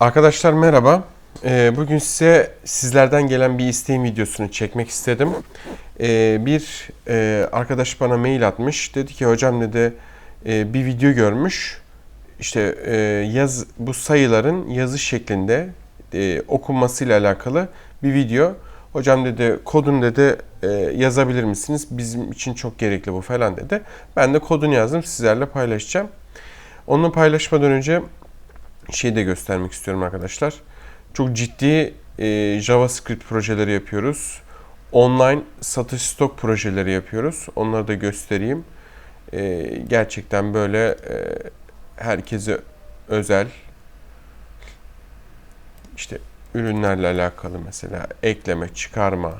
Arkadaşlar merhaba. Ee, bugün size sizlerden gelen bir isteğin videosunu çekmek istedim. Ee, bir e, arkadaş bana mail atmış. Dedi ki hocam dedi e, bir video görmüş. İşte e, yaz bu sayıların yazı şeklinde okunmasıyla alakalı bir video. Hocam dedi kodunu dedi yazabilir misiniz? Bizim için çok gerekli bu falan dedi. Ben de kodunu yazdım sizlerle paylaşacağım. Onu paylaşmadan önce şey de göstermek istiyorum arkadaşlar. Çok ciddi e, JavaScript projeleri yapıyoruz. Online satış stok projeleri yapıyoruz. Onları da göstereyim. E, gerçekten böyle e, herkese özel işte ürünlerle alakalı mesela ekleme, çıkarma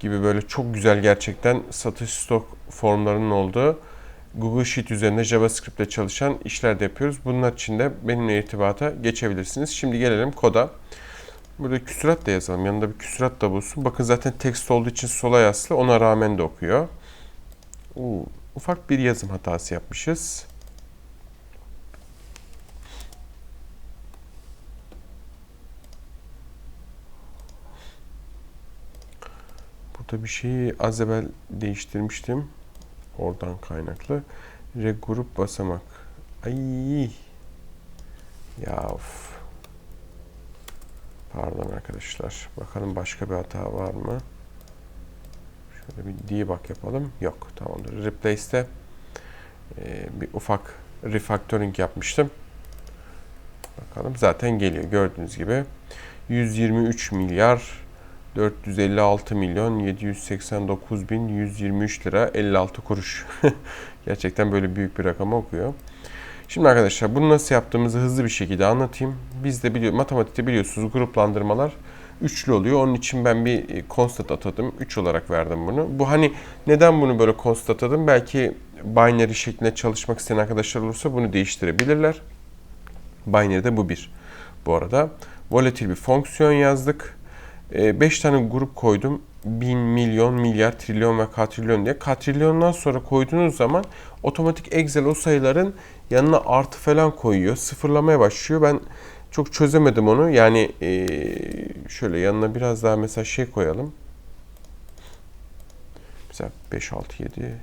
gibi böyle çok güzel gerçekten satış stok formlarının olduğu Google Sheet üzerinde JavaScript ile çalışan işler de yapıyoruz. Bunlar için de benimle irtibata geçebilirsiniz. Şimdi gelelim koda. Burada küsurat da yazalım. Yanında bir küsurat da bulsun. Bakın zaten tekst olduğu için sola yaslı. Ona rağmen de okuyor. Oo, ufak bir yazım hatası yapmışız. Burada bir şeyi az evvel değiştirmiştim. Oradan kaynaklı. Re grup basamak. Ay. Ya of. Pardon arkadaşlar. Bakalım başka bir hata var mı? Şöyle bir debug yapalım. Yok. Tamamdır. Replace'te e, bir ufak refactoring yapmıştım. Bakalım. Zaten geliyor. Gördüğünüz gibi. 123 milyar 456 milyon 789 bin 123 lira 56 kuruş. Gerçekten böyle büyük bir rakam okuyor. Şimdi arkadaşlar bunu nasıl yaptığımızı hızlı bir şekilde anlatayım. Biz de biliyor, matematikte biliyorsunuz gruplandırmalar üçlü oluyor. Onun için ben bir constant atadım. 3 olarak verdim bunu. Bu hani neden bunu böyle constant atadım? Belki binary şeklinde çalışmak isteyen arkadaşlar olursa bunu değiştirebilirler. Binary'de bu bir. Bu arada volatil bir fonksiyon yazdık. 5 tane grup koydum. Bin, milyon, milyar, trilyon ve katrilyon diye. Katrilyondan sonra koyduğunuz zaman otomatik Excel o sayıların yanına artı falan koyuyor. Sıfırlamaya başlıyor. Ben çok çözemedim onu. Yani şöyle yanına biraz daha mesela şey koyalım. Mesela 5, 6, 7.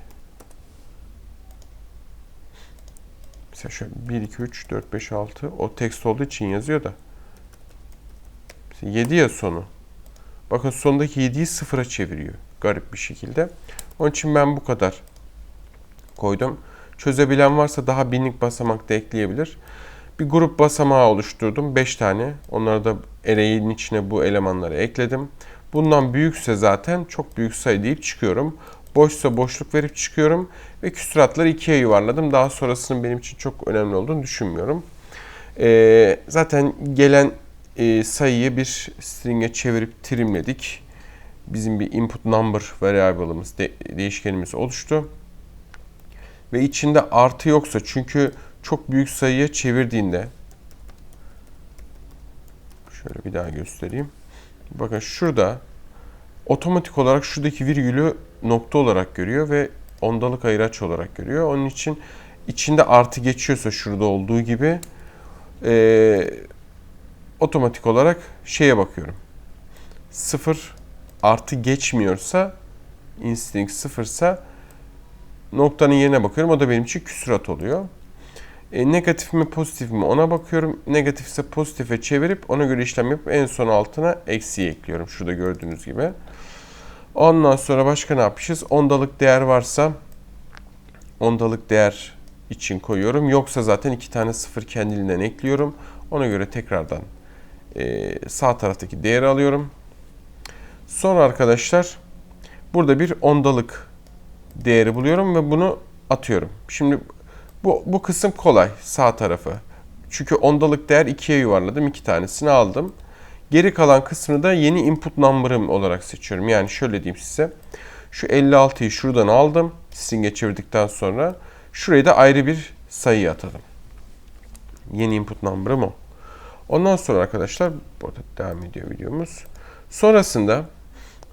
Mesela şöyle 1, 2, 3, 4, 5, 6. O tekst olduğu için yazıyor da. 7 ya sonu. Bakın sondaki 7'yi sıfıra çeviriyor. Garip bir şekilde. Onun için ben bu kadar koydum. Çözebilen varsa daha binlik basamak da ekleyebilir. Bir grup basamağı oluşturdum. 5 tane. Onları da array'in içine bu elemanları ekledim. Bundan büyükse zaten çok büyük sayı deyip çıkıyorum. Boşsa boşluk verip çıkıyorum. Ve küsuratları ikiye yuvarladım. Daha sonrasının benim için çok önemli olduğunu düşünmüyorum. Ee, zaten gelen e, sayıyı bir string'e çevirip trimledik. Bizim bir input number variable'ımız, de, değişkenimiz oluştu. Ve içinde artı yoksa çünkü çok büyük sayıya çevirdiğinde şöyle bir daha göstereyim. Bakın şurada otomatik olarak şuradaki virgülü nokta olarak görüyor ve ondalık ayıraç olarak görüyor. Onun için içinde artı geçiyorsa şurada olduğu gibi e, otomatik olarak şeye bakıyorum. Sıfır artı geçmiyorsa instinct sıfırsa noktanın yerine bakıyorum. O da benim için küsurat oluyor. E, negatif mi pozitif mi ona bakıyorum. Negatifse pozitife çevirip ona göre işlem yapıp en son altına eksiği ekliyorum. Şurada gördüğünüz gibi. Ondan sonra başka ne yapmışız? Ondalık değer varsa ondalık değer için koyuyorum. Yoksa zaten iki tane sıfır kendiliğinden ekliyorum. Ona göre tekrardan e, sağ taraftaki değeri alıyorum. Sonra arkadaşlar burada bir ondalık değeri buluyorum ve bunu atıyorum. Şimdi bu, bu kısım kolay sağ tarafı. Çünkü ondalık değer ikiye yuvarladım. iki tanesini aldım. Geri kalan kısmını da yeni input number'ım olarak seçiyorum. Yani şöyle diyeyim size. Şu 56'yı şuradan aldım. String'e çevirdikten sonra. Şurayı da ayrı bir sayı atadım. Yeni input number'ım o. Ondan sonra arkadaşlar burada devam ediyor videomuz. Sonrasında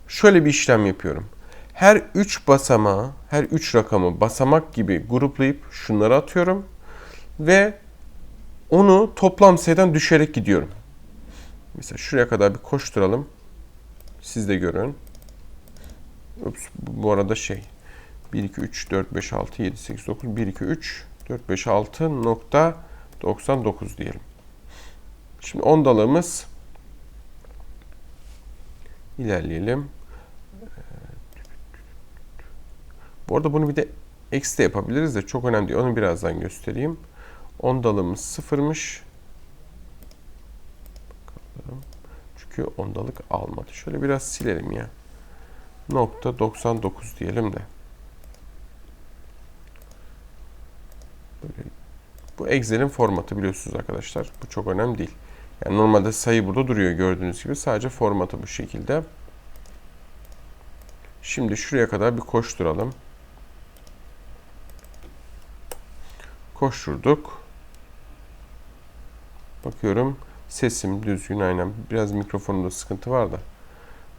şöyle bir işlem yapıyorum. Her 3 basamağı, her 3 rakamı basamak gibi gruplayıp şunları atıyorum ve onu toplam sayıdan düşerek gidiyorum. Mesela şuraya kadar bir koşturalım. Siz de görün. Ups, bu arada şey 1 2 3 4 5 6 7 8 9 1 2 3 4 5 6 nokta 99 diyelim. Şimdi ondalığımız ilerleyelim. Bu arada bunu bir de eksi de yapabiliriz de çok önemli değil. Onu birazdan göstereyim. Ondalığımız sıfırmış. Bakalım. Çünkü ondalık almadı. Şöyle biraz silelim ya. Nokta 99 diyelim de. Böyle. Bu Excel'in formatı biliyorsunuz arkadaşlar. Bu çok önemli değil. Yani normalde sayı burada duruyor gördüğünüz gibi. Sadece formatı bu şekilde. Şimdi şuraya kadar bir koşturalım. Koşturduk. Bakıyorum sesim düzgün aynen. Biraz mikrofonumda sıkıntı var da.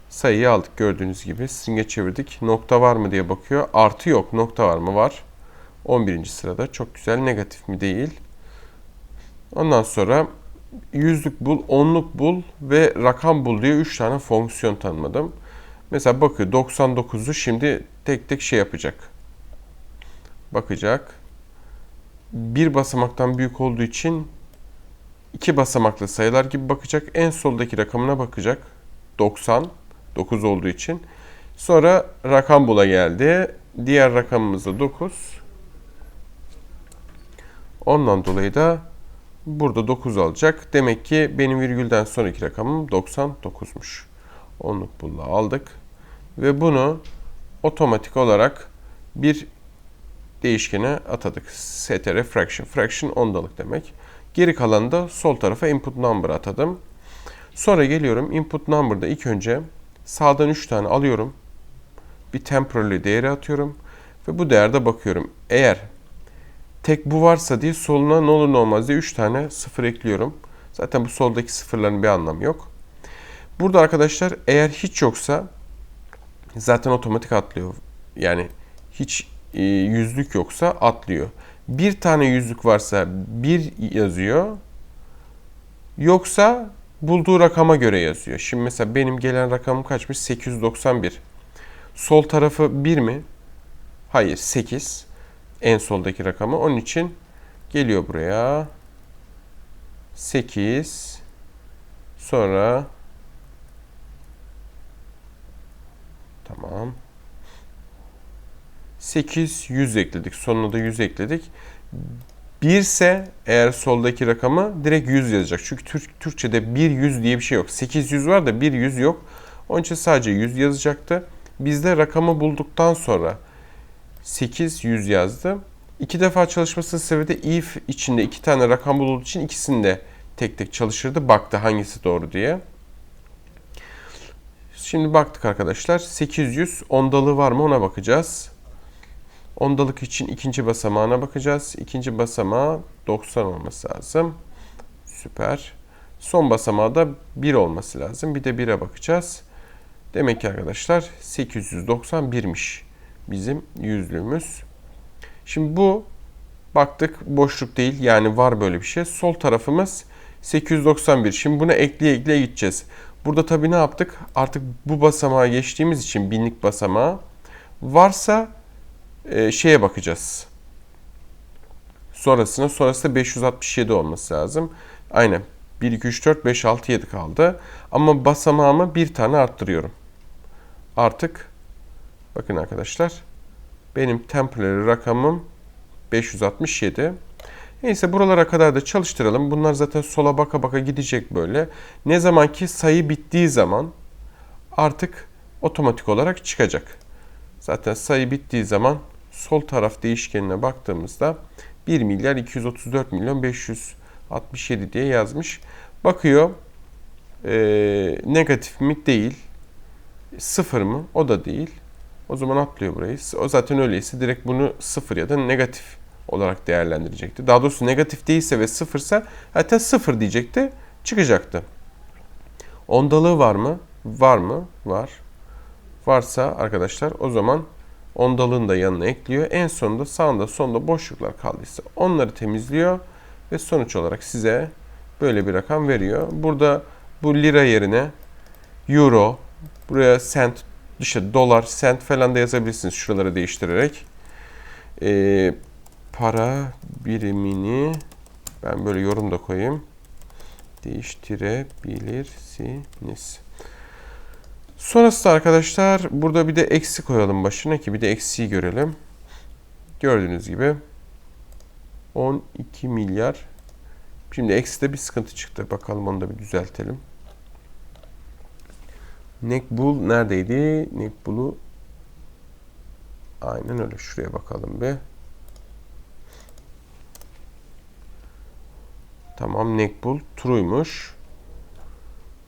Sayıyı aldık gördüğünüz gibi. String'e çevirdik. Nokta var mı diye bakıyor. Artı yok. Nokta var mı? Var. 11. sırada. Çok güzel. Negatif mi? Değil. Ondan sonra yüzlük bul, onluk bul ve rakam bul diye 3 tane fonksiyon tanımladım. Mesela bakıyor 99'u şimdi tek tek şey yapacak. Bakacak. Bir basamaktan büyük olduğu için iki basamaklı sayılar gibi bakacak. En soldaki rakamına bakacak. 90. 9 olduğu için. Sonra rakam bula geldi. Diğer rakamımız da 9. Ondan dolayı da burada 9 alacak. Demek ki benim virgülden sonraki rakamım 99'muş. Onluk bulla aldık. Ve bunu otomatik olarak bir değişkene atadık. str fraction. Fraction ondalık demek. Geri kalanı da sol tarafa input number atadım. Sonra geliyorum input number'da ilk önce sağdan 3 tane alıyorum. Bir temporary değeri atıyorum. Ve bu değerde bakıyorum. Eğer tek bu varsa diye soluna ne olur ne olmaz diye 3 tane sıfır ekliyorum. Zaten bu soldaki sıfırların bir anlamı yok. Burada arkadaşlar eğer hiç yoksa zaten otomatik atlıyor. Yani hiç e, yüzlük yoksa atlıyor. Bir tane yüzlük varsa bir yazıyor. Yoksa bulduğu rakama göre yazıyor. Şimdi mesela benim gelen rakamım kaçmış? 891. Sol tarafı 1 mi? Hayır 8. En soldaki rakamı. Onun için geliyor buraya. 8 sonra tamam 8 100 ekledik. Sonuna da 100 ekledik. 1 ise eğer soldaki rakamı direkt 100 yazacak. Çünkü Türk, Türkçe'de 1 100 diye bir şey yok. 800 var da 1 100 yok. Onun için sadece 100 yazacaktı. Bizde rakamı bulduktan sonra 800 yazdı. İki defa çalışmasının sebebi de if içinde iki tane rakam bulduğu için ikisini de tek tek çalışırdı. Baktı hangisi doğru diye. Şimdi baktık arkadaşlar. 800 ondalığı var mı ona bakacağız. Ondalık için ikinci basamağına bakacağız. İkinci basamağı 90 olması lazım. Süper. Son basamağı da 1 olması lazım. Bir de 1'e bakacağız. Demek ki arkadaşlar 891'miş bizim yüzlüğümüz. Şimdi bu baktık boşluk değil yani var böyle bir şey. Sol tarafımız 891. Şimdi buna ekleye ekleye gideceğiz. Burada tabii ne yaptık? Artık bu basamağa geçtiğimiz için binlik basamağa varsa e, şeye bakacağız. Sonrasına sonrasında 567 olması lazım. Aynen 1, 2, 3, 4, 5, 6, 7 kaldı. Ama basamağımı bir tane arttırıyorum. Artık bakın arkadaşlar benim temporary rakamım 567. Neyse buralara kadar da çalıştıralım. Bunlar zaten sola baka baka gidecek böyle. Ne zaman ki sayı bittiği zaman artık otomatik olarak çıkacak. Zaten sayı bittiği zaman sol taraf değişkenine baktığımızda 1 milyar 234 milyon 567 diye yazmış. Bakıyor e, negatif mi değil. Sıfır mı? O da değil. O zaman atlıyor burayı. O zaten öyleyse direkt bunu sıfır ya da negatif olarak değerlendirecekti. Daha doğrusu negatif değilse ve sıfırsa hatta sıfır diyecekti. Çıkacaktı. Ondalığı var mı? Var mı? Var. Varsa arkadaşlar o zaman ondalığını da yanına ekliyor. En sonunda sağında sonunda boşluklar kaldıysa onları temizliyor ve sonuç olarak size böyle bir rakam veriyor. Burada bu lira yerine euro, buraya cent, işte dolar, cent falan da yazabilirsiniz şuraları değiştirerek. Ee, para birimini ben böyle yorum da koyayım. Değiştirebilirsiniz. Sonrasında arkadaşlar burada bir de eksi koyalım başına ki bir de eksiği görelim. Gördüğünüz gibi 12 milyar. Şimdi ekside bir sıkıntı çıktı. Bakalım onu da bir düzeltelim. Nekbul neredeydi? Nekbul'u aynen öyle. Şuraya bakalım bir. Tamam Nekbul true'ymuş.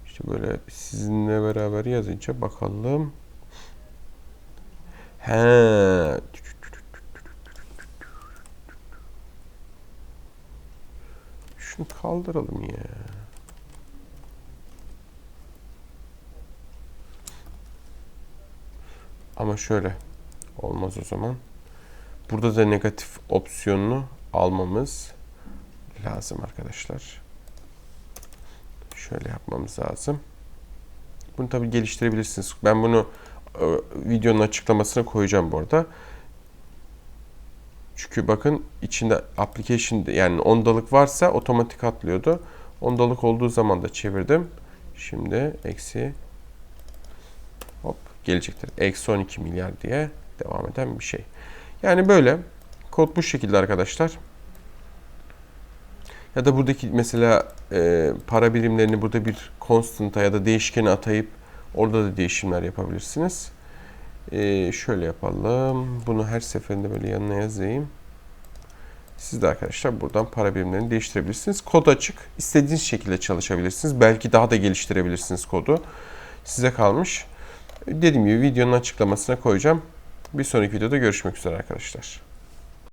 İşte böyle sizinle beraber yazınca bakalım. He. Şunu kaldıralım ya. Ama şöyle olmaz o zaman. Burada da negatif opsiyonunu almamız lazım arkadaşlar. Şöyle yapmamız lazım. Bunu tabii geliştirebilirsiniz. Ben bunu e, videonun açıklamasına koyacağım bu arada. Çünkü bakın içinde application yani ondalık varsa otomatik atlıyordu. Ondalık olduğu zaman da çevirdim. Şimdi eksi gelecektir. Eksi 12 milyar diye devam eden bir şey. Yani böyle kod bu şekilde arkadaşlar. Ya da buradaki mesela e, para birimlerini burada bir constant'a ya da değişkene atayıp orada da değişimler yapabilirsiniz. E, şöyle yapalım. Bunu her seferinde böyle yanına yazayım. Siz de arkadaşlar buradan para birimlerini değiştirebilirsiniz. Kod açık. İstediğiniz şekilde çalışabilirsiniz. Belki daha da geliştirebilirsiniz kodu. Size kalmış. Dediğim gibi videonun açıklamasına koyacağım. Bir sonraki videoda görüşmek üzere arkadaşlar.